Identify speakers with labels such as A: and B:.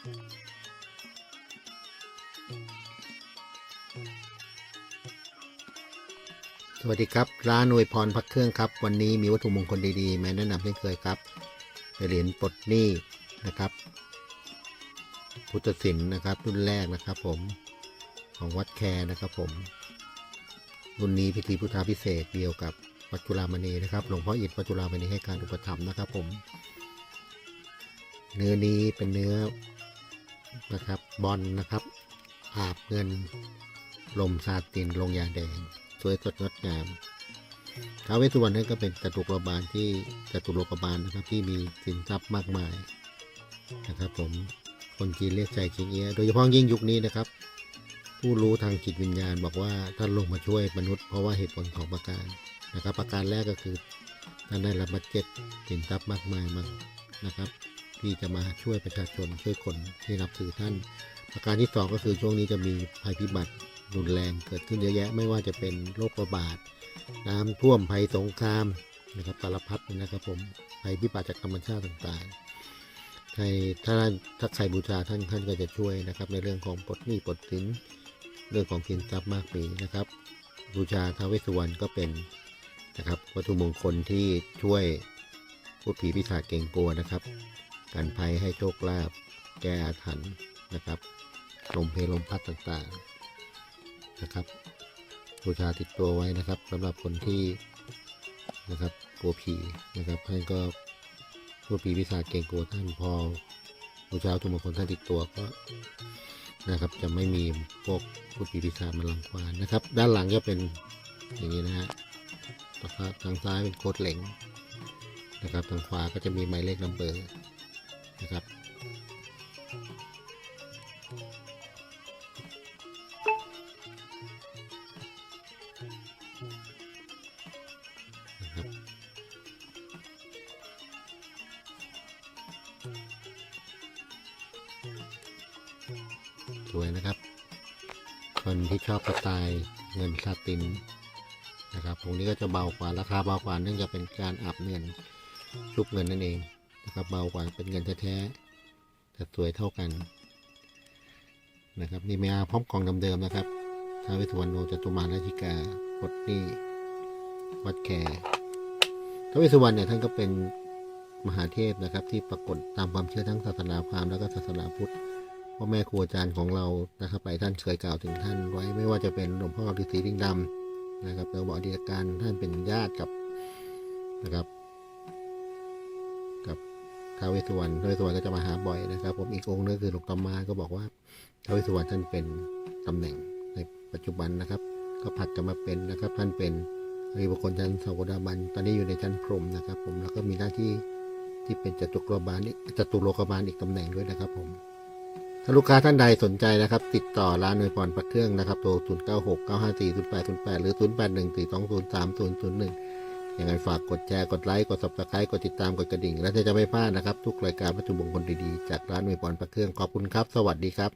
A: สวัสดีครับ ร้านอวยพรพักเครื่องครับ วันนี้มีวัตถุมงคลดีๆมาแนะนำเช่นเคยครับเหรียญปลดหนี้นะครับ พุทธศิลป์นะครับ รุ่นแรกนะครับ ผมของวัดแคร์นะครับ ผม รุ่นนี้พิธีพุทธาพิเศษเดียวกับวัดจุฬามณีนะครับหลวงพ่ออิฐวัดจุฬามณีให้การอุปถัมภ์นะครับ ผม เนื้อนี้เป็นเนื้อ นะครับบอลนะครับ อาบเงิน ลมซาตินลงยาแดง สวยสดงดงามท้าวเวสสุวรรณนั่นก็เป็นจตุรบาลที่จตุโลกบาลนะครับที่มีสินทรัพย์มากมายนะครับผมคนจีนเรียกใจคิงเอียโดยเฉพาะยิ่งยุคนี้นะครับ ผู้รู้ทางจิตวิญญาณ บอกว่าท่านลงมาช่วยมนุษย์เพราะว่าเหตุผลของประการนะครับ ประการแรกก็คือท่านได้รับบัตเจ็ตสินทรัพย์มากมายมานะครับ ที่จะมาช่วยประชาชนช่วยคนที่นับถือท่าน ประการที่สองก็คือช่วงนี้จะมีภัยพิบัติรุนแรงเกิดขึ้นเยอะแยะ ไม่ว่าจะเป็นโรคระบาด น้ำท่วมภัยสงครามนะครับสารพัดเลยนะครับผมภัยพิบัติจากธรรมชาติต่างๆใครถ้าถ้าใครบูชาท่านท่านก็จะช่วยนะครับ ในเรื่องของปลดหนี้ปลดสินเรื่องของสินทรัพย์มากมีนะครับ บูชาท้าวเวสสุวรรณก็เป็นนะครับวัตถุมงคลที่ช่วยพูดผีพิศาจเก่งกลัวนะครับ กันภัยให้โชคลาภแก้อาถรรพ์นะครับลมเพลลมพัดต่างๆนะครับบูชาติดตัวไว้นะครับสำหรับคนที่นะครับกลัวผีนะครับท่านก็ผู้ผีพิศาจเก่งกลัวท่านพอบูชาทุกมงคลท่านติดตัวก็นะครับจะไม่มีพวกผู้ผีพิศาจมาลังควานนะครับ ด้านหลังจะเป็นอย่างนี้นะฮะทางซ้ายเป็นโคดเหล็งนะครับทางขวาก็จะมีหมายเลขนัมเบอร์ สวยนะครับ คนที่ชอบสไตล์เงินซาตินนะครับตรงนี้ก็จะเบากว่าราคาเบากว่าเนื่องจากเป็นการอาบเงินชุบเงินนั่นเองนะครับเบากว่าเป็นเงินแท้ๆแต่สวยเท่ากันนะครับนี่มาพร้อมกล่องเดิมๆนะครับท้าวเวสสุวรรณโนจตุมาราชิกาปดนี้วัดแคท้าวเวสสุวรรณเนี่ยท่านก็เป็นมหาเทพนะครับที่ปรากฏตามความเชื่อทั้งศาสนาพราหมณ์แล้วก็ศาสนาพุทธ พ่อแม่ครูอาจารย์ของเรานะครับหลายท่านเคยกล่าวถึงท่านไว้ไม่ว่าจะเป็นหลวงพ่อฤาษีลิงดำนะครับเราบอกอดีตการท่านเป็นญาติกับนะครับ กับท้าวเวสสุวรรณท้าวเวสสุวรรณก็จะมาหาบ่อยนะครับ ผมอีกองค์นึงคือหลวงตมาก็บอกว่าท้าวเวสสุวรรณท่านเป็นตำแหน่งในปัจจุบันนะครับ ก็ผัดกันมาเป็นนะครับ ท่านเป็นมีบุคคลชั้นสวดาบัน ตอนนี้อยู่ในชั้นพรมนะครับ ผมแล้วก็มีหน้าที่ที่เป็นจตุโลกบาลอีกจตุโลกบาลอีกตำแหน่งด้วยนะครับ ผม ถ้าลูกค้าท่านใดสนใจนะครับ ติดต่อร้านหน่วยพรปัดเครื่องนะครับโทร0 9 6 9 5 4 0 8 0 8 หรือ 0 8 1 4 2 0 3 0 0 1 ยังไงฝากกดแชร์ กดไลค์ กด subscribe กดติดตาม กดกระดิ่ง และจะไม่พลาดนะครับ ทุกรายการวัตถุมงคลดีๆ จากร้านหน่วยพรปัดเครื่อง ขอบคุณครับ สวัสดีครับ